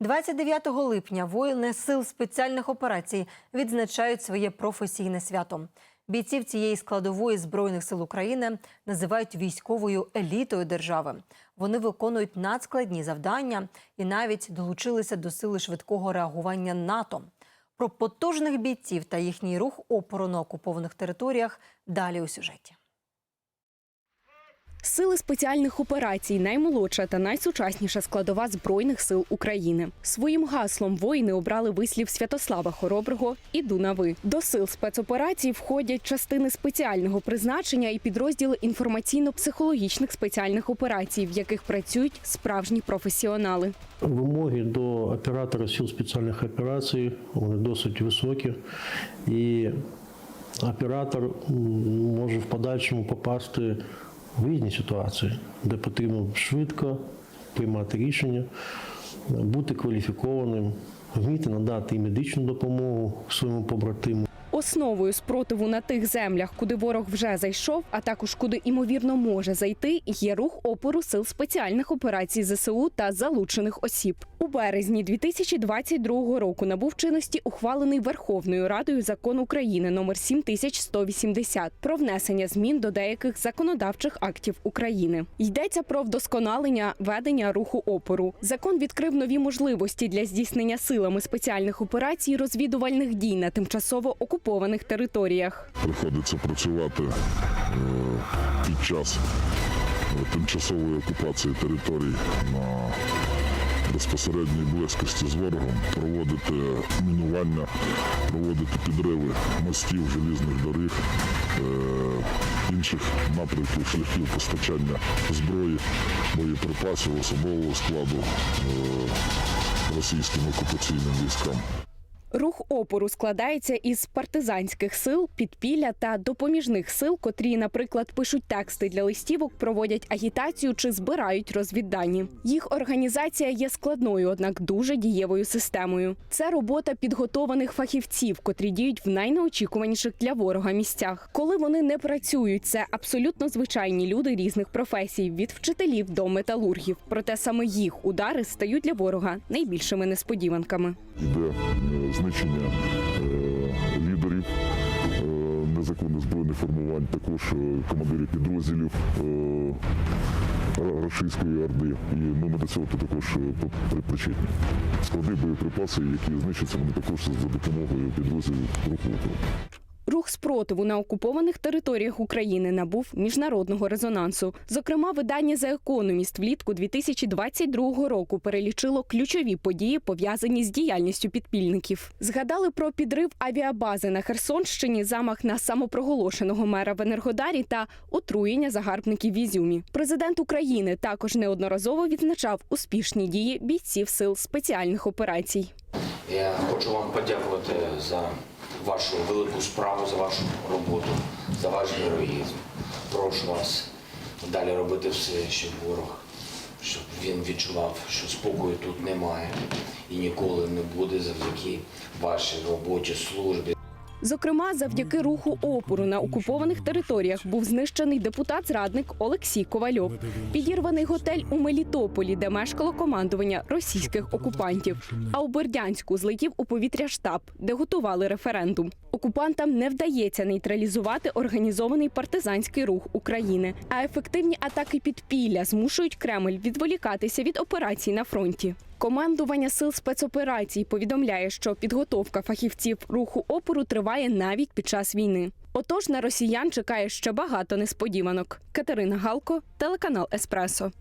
29 липня воїни сил спеціальних операцій відзначають своє професійне свято. Бійців цієї складової збройних сил України називають військовою елітою держави. Вони виконують надскладні завдання і навіть долучилися до сили швидкого реагування НАТО. Про потужних бійців та їхній рух опору на окупованих територіях далі у сюжеті. Сили спеціальних операцій наймолодша та найсучасніша складова збройних сил України. Своїм гаслом воїни обрали вислів Святослава Хороброго «Іду на ви». До сил спецоперацій входять частини спеціального призначення і підрозділи інформаційно-психологічних спеціальних операцій, в яких працюють справжні професіонали. Вимоги до оператора сил спеціальних операцій вони досить високі, і оператор може в подальшому попасти в різні ситуації, де потрібно швидко приймати рішення, бути кваліфікованим, вміти надати і медичну допомогу своєму побратиму. Основою спротиву на тих землях, куди ворог вже зайшов, а також куди імовірно може зайти, є рух опору сил спеціальних операцій ЗСУ та залучених осіб. У березні 2022 року набув чинності ухвалений Верховною Радою закон України номер 7180 про внесення змін до деяких законодавчих актів України. Йдеться про вдосконалення ведення руху опору. Закон відкрив нові можливості для здійснення силами спеціальних операцій розвідувальних дій на тимчасово окупованих територіях. приходиться працювати е, під час е, тимчасової окупації територій на безпосередній близькості з ворогом, проводити мінування, проводити підриви мостів, желізних доріг, е, інших напрямків шляхів постачання зброї, боєприпасів, особового складу російським окупаційним військам. Рух опору складається із партизанських сил, підпілля та допоміжних сил, котрі, наприклад, пишуть тексти для листівок, проводять агітацію чи збирають розвіддані. Їх організація є складною, однак дуже дієвою системою. Це робота підготованих фахівців, котрі діють в найнеочікуваніших для ворога місцях. Коли вони не працюють, це абсолютно звичайні люди різних професій, від вчителів до металургів. Проте саме їх удари стають для ворога найбільшими несподіванками. йде е, знищення е, лідерів е, незаконних збройних формувань, також е, командирів підрозділів рашистської орди. І ми до цього також причетні. Склади боєприпаси, які знищаться, вони також за допомогою підрозділів руху. Рух спротиву на окупованих територіях України набув міжнародного резонансу. Зокрема, видання за економіст влітку 2022 року перелічило ключові події, пов'язані з діяльністю підпільників. Згадали про підрив авіабази на Херсонщині, замах на самопроголошеного мера в Енергодарі та отруєння загарбників в Ізюмі. Президент України також неодноразово відзначав успішні дії бійців сил спеціальних операцій. Я хочу вам подякувати за вашу велику справу, за вашу роботу, за ваш героїзм. Прошу вас далі робити все, щоб ворог, щоб він відчував, що спокою тут немає і ніколи не буде завдяки вашій роботі, службі. Зокрема, завдяки руху опору на окупованих територіях був знищений депутат-зрадник Олексій Ковальов. Підірваний готель у Мелітополі, де мешкало командування російських окупантів. А у Бердянську злетів у повітря штаб, де готували референдум. Окупантам не вдається нейтралізувати організований партизанський рух України, а ефективні атаки підпілля змушують Кремль відволікатися від операцій на фронті. Командування сил спецоперацій повідомляє, що підготовка фахівців руху опору триває навіть під час війни. Отож на росіян чекає ще багато несподіванок. Катерина Галко, телеканал Еспресо.